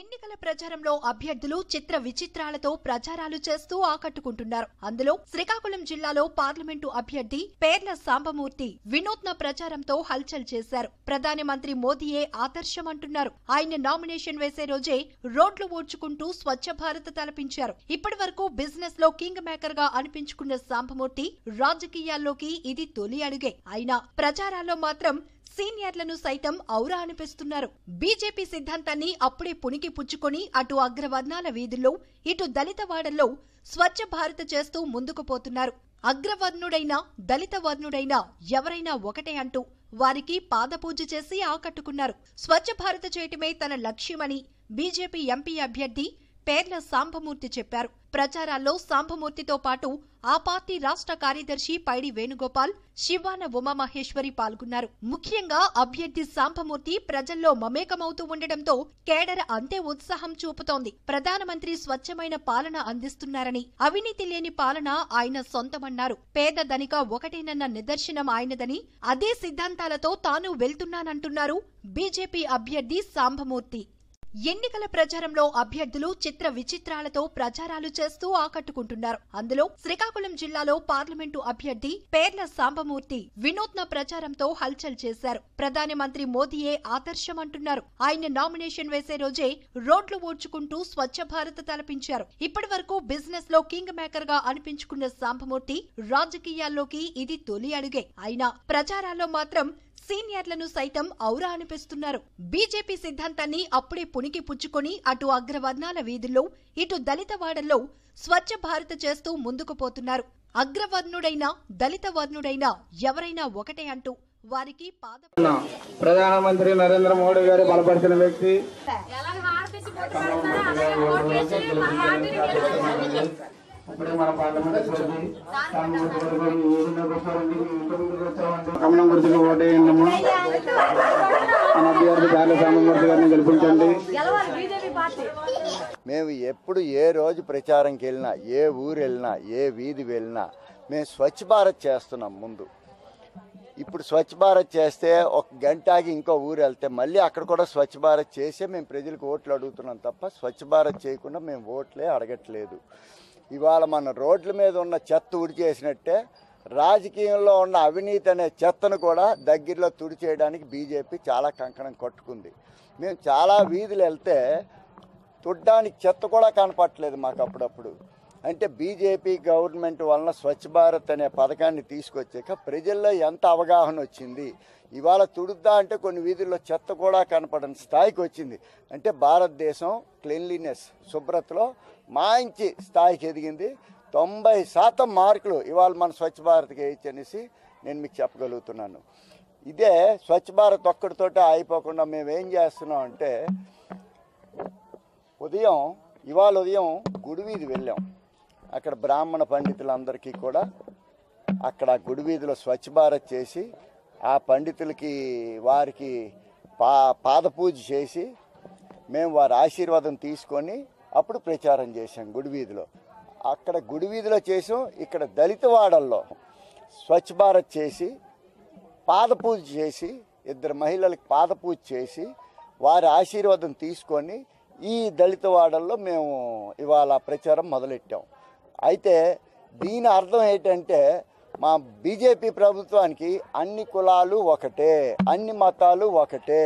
ఎన్నికల ప్రచారంలో అభ్యర్థులు చిత్ర విచిత్రాలతో ప్రచారాలు చేస్తూ ఆకట్టుకుంటున్నారు. అందులో శ్రీకాకుళం జిల్లాలో పార్లమెంటు అభ్యర్థి పేర్ల సాంబమూర్తి వినూత్న ప్రచారంతో హల్చల్ చేశారు. ప్రధాని మంత్రి మోదీయే ఆదర్శం అంటున్నారు ఆయన నామినేషన్ వేసే రోజే రోడ్లు ఊడ్చుకుంటూ స్వచ్ఛ భారత్ తలపించారు. ఇప్పటి వరకు బిజినెస్లో కింగ్ మేకర్గా అనిపించుకున్న సాంబమూర్తి రాజకీయాల్లోకి ఇది తొలి అడుగే. అయినా ప్రచారాల్లో మాత్రం సీనియర్లను సైతం ఔరా అనిపిస్తున్నారు. బీజేపీ సిద్ధాంతాన్ని అప్పుడే పుణికి పుచ్చుకొని అటు అగ్రవర్ణాల వీధుల్లో ఇటు దళిత వాడల్లో స్వచ్ఛ భారత్ చేస్తూ ముందుకు పోతున్నారు. అగ్రవర్ణుడైనా దళిత వర్ణుడైనా ఎవరైనా ఒకటే అంటూ వారికి పాదపూజ చేసి ఆకట్టుకున్నారు. స్వచ్ఛ భారత్ చేయటమే తన లక్ష్యమని బీజేపీ ఎంపీ అభ్యర్థి పేర్ల సాంబమూర్తి చెప్పారు. ప్రచారాల్లో సాంబమూర్తితో పాటు ఆ పార్టీ రాష్ట్ర కార్యదర్శి పైడి వేణుగోపాల్ శివాన ఉమామహేశ్వరి పాల్గొన్నారు. ముఖ్యంగా అభ్యర్థి సాంబమూర్తి ప్రజల్లో మమేకమవుతూ ఉండడంతో కేడర్ అంతే ఉత్సాహం చూపుతోంది. ప్రధానమంత్రి స్వచ్ఛమైన పాలన అందిస్తున్నారని అవినీతి లేని పాలన ఆయన సొంతమన్నారు. పేద ధనిక ఒకటేనన్న నిదర్శనం ఆయనదని అదే సిద్ధాంతాలతో తాను వెళ్తున్నానంటున్నారు బీజేపీ అభ్యర్థి సాంబమూర్తి ఎన్నికల ప్రచారంలో అభ్యర్థులు చిత్ర విచిత్రాలతో ప్రచారాలు చేస్తూ ఆకట్టుకుంటున్నారు. అందులో శ్రీకాకుళం జిల్లాలో పార్లమెంటు అభ్యర్థి పేర్ల సాంబమూర్తి వినూత్న ప్రచారంతో హల్చల్ చేశారు. ప్రధాని మంత్రి మోదీయే ఆదర్శం అంటున్నారు ఆయన నామినేషన్ వేసే రోజే రోడ్లు ఊడ్చుకుంటూ స్వచ్ఛ భారత్ తలపించారు. ఇప్పటి వరకు బిజినెస్లో కింగ్ మేకర్గా అనిపించుకున్న సాంబమూర్తి రాజకీయాల్లోకి ఇది తొలి అడుగే. అయినా ప్రచారాల్లో మాత్రం సీనియర్లను సైతం ఔరా అనిపిస్తున్నారు. బీజేపీ సిద్ధాంతాన్ని అప్పుడే పుణికి పుచ్చుకొని అటు అగ్రవర్ణాల వీధుల్లో ఇటు దళిత వాడల్లో స్వచ్ఛ భారత్ చేస్తూ ముందుకు పోతున్నారు. అగ్రవర్ణుడైనా దళిత వర్ణుడైనా ఎవరైనా ఒకటే అంటూ వారికి పాద ప్రధానమంత్రి నరేంద్ర మోడీ గారు బలపరిచిన వ్యక్తి. ఇప్పుడే మన పార్లమెంట్. కమలం గుర్తుకు ఓటేయండమ్మా మన అభ్యర్థి గాలి గారిని గెలిపించండి. మేము ఎప్పుడు ఏ రోజు ప్రచారంకి వెళ్ళినా ఏ ఊరు వెళ్ళినా ఏ వీధి వెళ్ళినా మేము స్వచ్ఛ భారత్ చేస్తున్నాం ముందు. ఇప్పుడు స్వచ్ఛ భారత్ చేస్తే ఒక గంట ఆగి ఇంకో ఊరు వెళ్తే మళ్ళీ అక్కడ కూడా స్వచ్ఛ భారత్ చేసే మేము ప్రజలకు ఓట్లు అడుగుతున్నాం తప్ప స్వచ్ఛ భారత్ చేయకుండా మేము ఓట్లే అడగట్లేదు. ఇవాళ మన రోడ్ల మీద ఉన్న చెత్త ఉడిచేసినట్టే రాజకీయంలో ఉన్న అవినీతి అనే చెత్తను కూడా దగ్గరలో తుడి చేయడానికి బీజేపీ చాలా కంకణం కట్టుకుంది. మేము చాలా వీధులు వెళ్తే తుడ్డానికి చెత్త కూడా కనపట్లేదు మాకు అప్పుడప్పుడు. అంటే బీజేపీ గవర్నమెంట్ వలన స్వచ్ఛ భారత్ అనే పథకాన్ని తీసుకొచ్చాక ప్రజల్లో ఎంత అవగాహన వచ్చింది? ఇవాళ తుడుద్దా అంటే కొన్ని వీధుల్లో చెత్త కూడా కనపడని స్థాయికి వచ్చింది. అంటే భారతదేశం క్లీన్లీనెస్ శుభ్రతలో మంచి స్థాయికి ఎదిగింది. తొంభై శాతం మార్కులు ఇవాళ మన స్వచ్ఛ భారత్కి వేయచ్చు అనేసి నేను మీకు చెప్పగలుగుతున్నాను. ఇదే స్వచ్ఛ భారత్ ఒక్కడితోటే అయిపోకుండా మేము ఏం చేస్తున్నాం అంటే ఉదయం ఇవాళ ఉదయం గుడి వీధి వెళ్ళాం. అక్కడ బ్రాహ్మణ పండితులందరికీ కూడా అక్కడ గుడి వీధిలో స్వచ్ఛ భారత్ చేసి ఆ పండితులకి వారికి పా పాదపూజ చేసి మేము వారి ఆశీర్వాదం తీసుకొని అప్పుడు ప్రచారం చేశాం గుడి వీధిలో అక్కడ గుడి వీధిలో చేసాం ఇక్కడ దళిత వాడల్లో స్వచ్ఛ భారత్ చేసి పాదపూజ చేసి ఇద్దరు మహిళలకు పాదపూజ చేసి వారి ఆశీర్వాదం తీసుకొని ఈ దళిత వాడల్లో మేము ఇవాళ ప్రచారం మొదలెట్టాం. అయితే దీని అర్థం ఏంటంటే మా బీజేపీ ప్రభుత్వానికి అన్ని కులాలు ఒకటే అన్ని మతాలు ఒకటే.